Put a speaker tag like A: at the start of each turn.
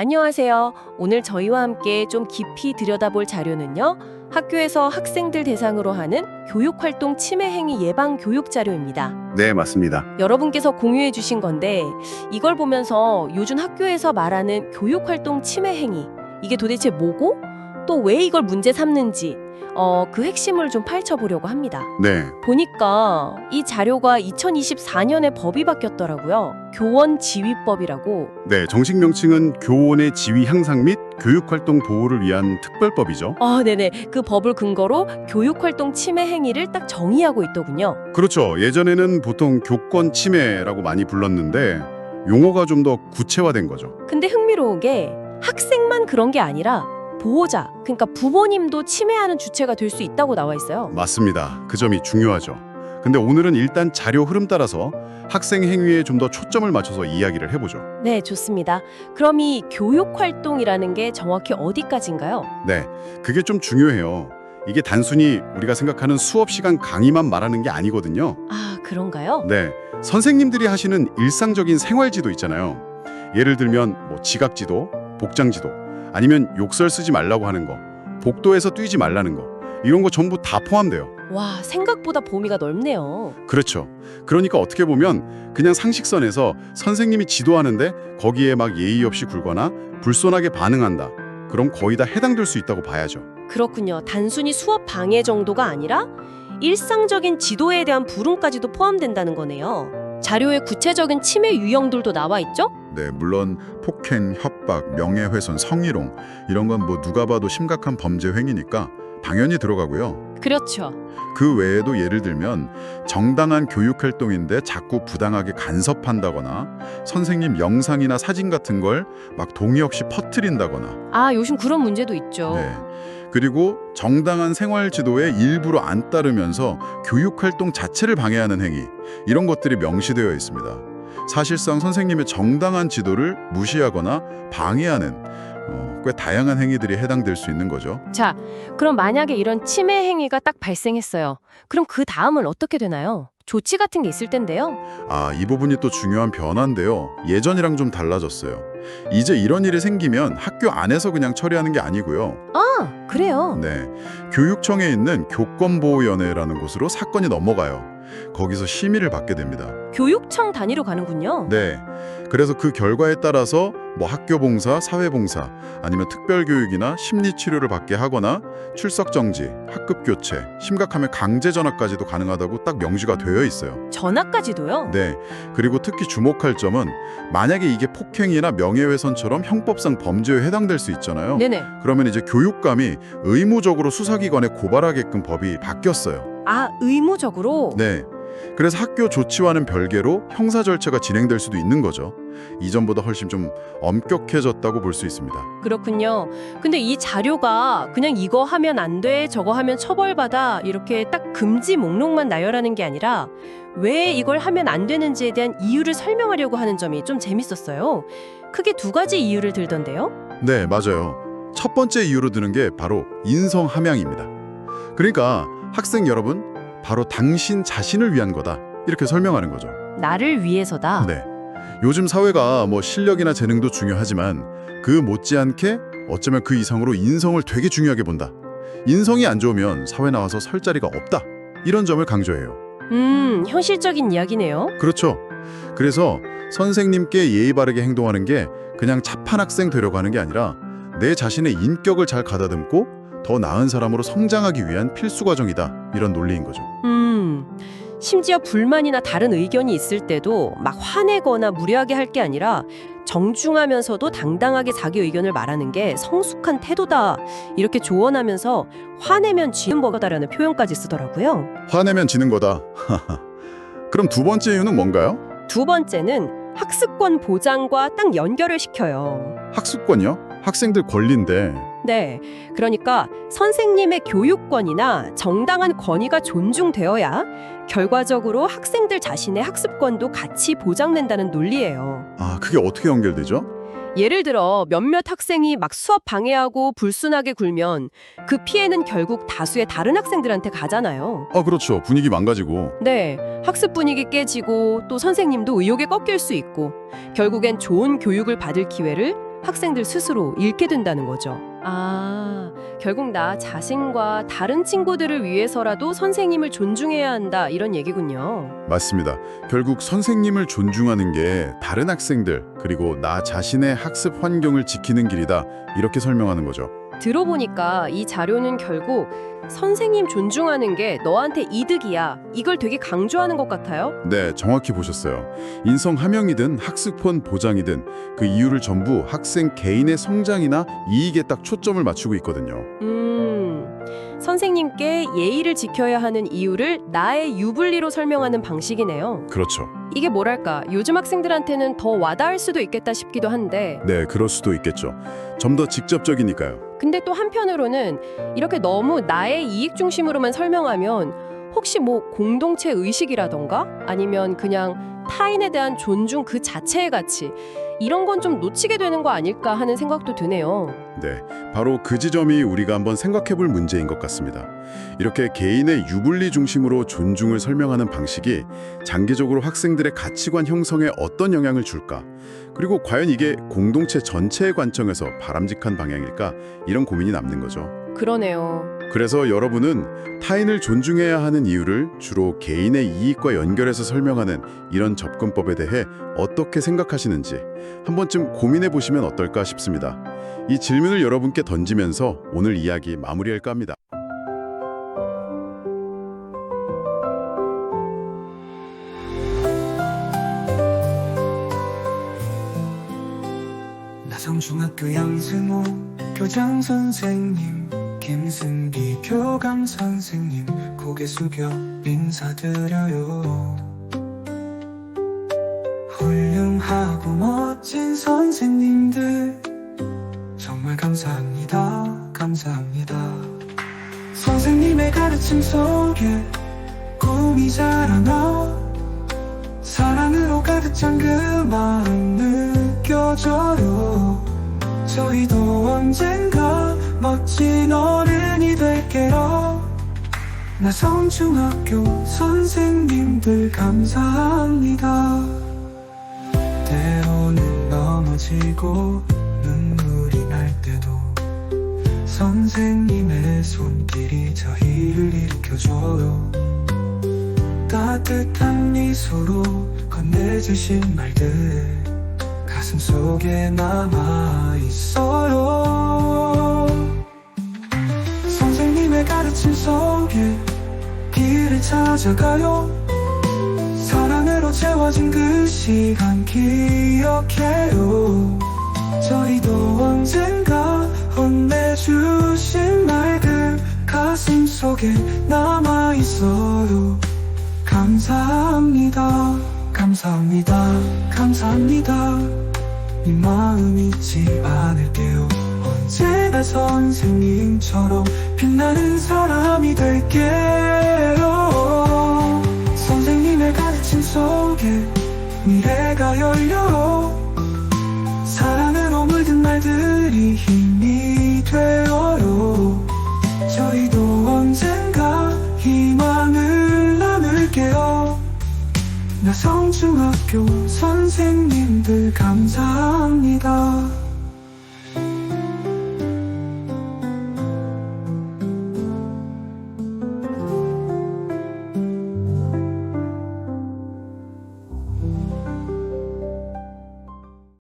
A: 안녕하세요. 오늘 저희와 함께 좀 깊이 들여다볼 자료는요. 학교에서 학생들 대상으로 하는 교육활동 침해 행위 예방 교육 자료입니다.
B: 네, 맞습니다.
A: 여러분께서 공유해 주신 건데 이걸 보면서 요즘 학교에서 말하는 교육활동 침해 행위 이게 도대체 뭐고 또 왜 이걸 문제 삼는지 어, 그 핵심을 좀 파헤쳐보려고 합니다.
B: 네,
A: 보니까 이 자료가 2024년에 법이 바뀌었더라고요. 교원 지휘법이라고
B: 네, 정식 명칭은 교원의 지위 향상 및 교육활동 보호를 위한 특별법이죠.
A: 아, 네네. 그 법을 근거로 교육활동 침해 행위를 딱 정의하고 있더군요.
B: 그렇죠. 예전에는 보통 교권 침해라고 많이 불렀는데 용어가 좀 더 구체화된 거죠.
A: 근데 흥미로운 게 학생만 그런 게 아니라 보호자, 그러니까 부모님도 침해하는 주체가 될 수 있다고 나와 있어요.
B: 맞습니다. 그 점이 중요하죠. 근데 오늘은 일단 자료 흐름 따라서 학생 행위에 좀 더 초점을 맞춰서 이야기를 해보죠.
A: 네, 좋습니다. 그럼 이 교육 활동이라는 게 정확히 어디까지인가요?
B: 네, 그게 좀 중요해요. 이게 단순히 우리가 생각하는 수업 시간 강의만 말하는 게 아니거든요.
A: 아, 그런가요?
B: 네, 선생님들이 하시는 일상적인 생활지도 있잖아요. 예를 들면 뭐 지각지도, 복장지도, 아니면 욕설 쓰지 말라고 하는 거, 복도에서 뛰지 말라는 거, 이런 거 전부 다 포함돼요.
A: 와, 생각보다 범위가 넓네요.
B: 그렇죠. 그러니까 어떻게 보면 그냥 상식선에서 선생님이 지도하는데 거기에 막 예의 없이 굴거나 불손하게 반응한다. 그럼 거의 다 해당될 수 있다고 봐야죠.
A: 그렇군요. 단순히 수업 방해 정도가 아니라 일상적인 지도에 대한 불응까지도 포함된다는 거네요. 자료에 구체적인 침해 유형들도 나와 있죠?
C: 네, 물론 폭행, 협박, 명예훼손, 성희롱 이런 건 뭐 누가 봐도 심각한 범죄 행위니까 당연히 들어가고요.
A: 그렇죠.
C: 그 외에도 예를 들면 정당한 교육 활동인데 자꾸 부당하게 간섭한다거나 선생님 영상이나 사진 같은 걸 막 동의 없이 퍼뜨린다거나
A: 아, 요즘 그런 문제도 있죠.
C: 네. 그리고 정당한 생활 지도에 일부러 안 따르면서 교육 활동 자체를 방해하는 행위 이런 것들이 명시되어 있습니다. 사실상 선생님의 정당한 지도를 무시하거나 방해하는 어, 꽤 다양한 행위들이 해당될 수 있는 거죠.
A: 자, 그럼 만약에 이런 침해 행위가 딱 발생했어요. 그럼 그 다음은 어떻게 되나요? 조치 같은 게 있을 텐데요.
C: 아, 이 부분이 또 중요한 변화인데요. 예전이랑 좀 달라졌어요. 이제 이런 일이 생기면 학교 안에서 그냥 처리하는 게 아니고요.
A: 아, 그래요.
C: 네. 교육청에 있는 교권보호위원회라는 곳으로 사건이 넘어가요. 거기서 심의를 받게 됩니다.
A: 교육청 단위로 가는군요.
C: 네. 그래서 그 결과에 따라서 뭐 학교 봉사, 사회 봉사, 아니면 특별 교육이나 심리 치료를 받게 하거나 출석 정지, 학급 교체, 심각하면 강제 전학까지도 가능하다고 딱 명시가 되어 있어요.
A: 전학까지도요?
C: 네. 그리고 특히 주목할 점은 만약에 이게 폭행이나 명예훼손처럼 형법상 범죄에 해당될 수 있잖아요.
A: 네네.
C: 그러면 이제 교육감이 의무적으로 수사기관에 고발하게끔 법이 바뀌었어요.
A: 아, 의무적으로?
C: 네. 그래서 학교 조치와는 별개로 형사 절차가 진행될 수도 있는 거죠. 이전보다 훨씬 좀 엄격해졌다고 볼 수 있습니다.
A: 그렇군요. 근데 이 자료가 그냥 이거 하면 안 돼, 저거 하면 처벌받아 이렇게 딱 금지 목록만 나열하는 게 아니라 왜 이걸 하면 안 되는지에 대한 이유를 설명하려고 하는 점이 좀 재밌었어요. 크게 두 가지 이유를 들던데요.
C: 네, 맞아요. 첫 번째 이유로 드는 게 바로 인성 함양입니다. 그러니까 학생 여러분, 바로 당신 자신을 위한 거다. 이렇게 설명하는 거죠.
A: 나를 위해서다.
C: 네. 요즘 사회가 뭐 실력이나 재능도 중요하지만 그 못지않게 어쩌면 그 이상으로 인성을 되게 중요하게 본다. 인성이 안 좋으면 사회 나와서 설 자리가 없다. 이런 점을 강조해요.
A: 음, 현실적인 이야기네요.
C: 그렇죠. 그래서 선생님께 예의 바르게 행동하는 게 그냥 착한 학생 되려고 하는 게 아니라 내 자신의 인격을 잘 가다듬고 더 나은 사람으로 성장하기 위한 필수 과정이다. 이런 논리인 거죠.
A: 음. 심지어 불만이나 다른 의견이 있을 때도 막 화내거나 무례하게 할 게 아니라 정중하면서도 당당하게 자기 의견을 말하는 게 성숙한 태도다. 이렇게 조언하면서 화내면 지는 거다라는 표현까지 쓰더라고요.
C: 화내면 지는 거다. 그럼 두 번째 이유는 뭔가요?
A: 두 번째는 학습권 보장과 딱 연결을 시켜요.
C: 학습권이요? 학생들 권리인데
A: 네. 그러니까 선생님의 교육권이나 정당한 권위가 존중되어야 결과적으로 학생들 자신의 학습권도 같이 보장된다는 논리예요.
C: 아 그게 어떻게 연결되죠?
A: 예를 들어 몇몇 학생이 막 수업 방해하고 불순하게 굴면 그 피해는 결국 다수의 다른 학생들한테 가잖아요.
C: 아 그렇죠 분위기 망가지고
A: 네, 학습 분위기 깨지고 또 선생님도 의욕에 꺾일 수 있고 결국엔 좋은 교육을 받을 기회를 학생들 스스로 잃게 된다는 거죠. 아, 결국 나 자신과 다른 친구들을 위해서라도 선생님을 존중해야 한다 이런 얘기군요.
C: 맞습니다. 결국 선생님을 존중하는 게 다른 학생들 그리고 나 자신의 학습 환경을 지키는 길이다 이렇게 설명하는 거죠.
A: 들어보니까 이 자료는 결국 선생님 존중하는 게 너한테 이득이야. 이걸 되게 강조하는 것 같아요.
C: 네, 정확히 보셨어요. 인성 함양이든 학습권 보장이든 그 이유를 전부 학생 개인의 성장이나 이익에 딱 초점을 맞추고 있거든요.
A: 음, 선생님께 예의를 지켜야 하는 이유를 나의 유불리로 설명하는 방식이네요.
C: 그렇죠.
A: 이게 뭐랄까, 요즘 학생들한테는 더 와닿을 수도 있겠다 싶기도 한데,
C: 네, 그럴 수도 있겠죠. 좀 더 직접적이니까요.
A: 근데 또 한편으로는 이렇게 너무 나의 이익 중심으로만 설명하면 혹시 뭐 공동체 의식이라던가? 아니면 그냥 타인에 대한 존중 그 자체의 가치 이런 건 좀 놓치게 되는 거 아닐까 하는 생각도 드네요.
C: 네, 바로 그 지점이 우리가 한번 생각해 볼 문제인 것 같습니다. 이렇게 개인의 유불리 중심으로 존중을 설명하는 방식이 장기적으로 학생들의 가치관 형성에 어떤 영향을 줄까? 그리고 과연 이게 공동체 전체의 관점에서 바람직한 방향일까? 이런 고민이 남는 거죠.
A: 그러네요.
C: 그래서 여러분은 타인을 존중해야 하는 이유를 주로 개인의 이익과 연결해서 설명하는 이런 접근법에 대해 어떻게 생각하시는지 한 번쯤 고민해 보시면 어떨까 싶습니다. 이 질문을 여러분께 던지면서 오늘 이야기 마무리할까 합니다.
D: 나성중학교 양승호 교장 선생님 김승기 교감 선생님 고개 숙여 인사드려요. 훌륭하고 멋진 선생님들 정말 감사합니다. 감사합니다. 선생님의 가르침 속에 꿈이 자라나? 사랑으로 가득 찬 그 마음 느껴져요. 저희도 언젠가 멋진 어른이 될게요. 나성 중학교 선생님들 감사합니다. 때로는 넘어지고 눈물이 날 때도 선생님의 손길이 저희를 일으켜줘요. 따뜻한 미소로 건네주신 말들 가슴 속에 남아 있어요. 가르침 속에 길을 찾아가요. 사랑으로 채워진 그 시간 기억해요. 저희도 언젠가 혼내주신 말들 가슴 속에 남아 있어요. 감사합니다. 감사합니다. 감사합니다. 이 마음 잊지 않을게요. 언제나 선생님처럼 빛나는 사람이 될게요. 선생님의 가르침 속에 미래가 열려 사랑으로 물든 말들이 힘이 되어요. 저희도 언젠가 희망을 나눌게요. 나성중학교 선생님들 감사합니다.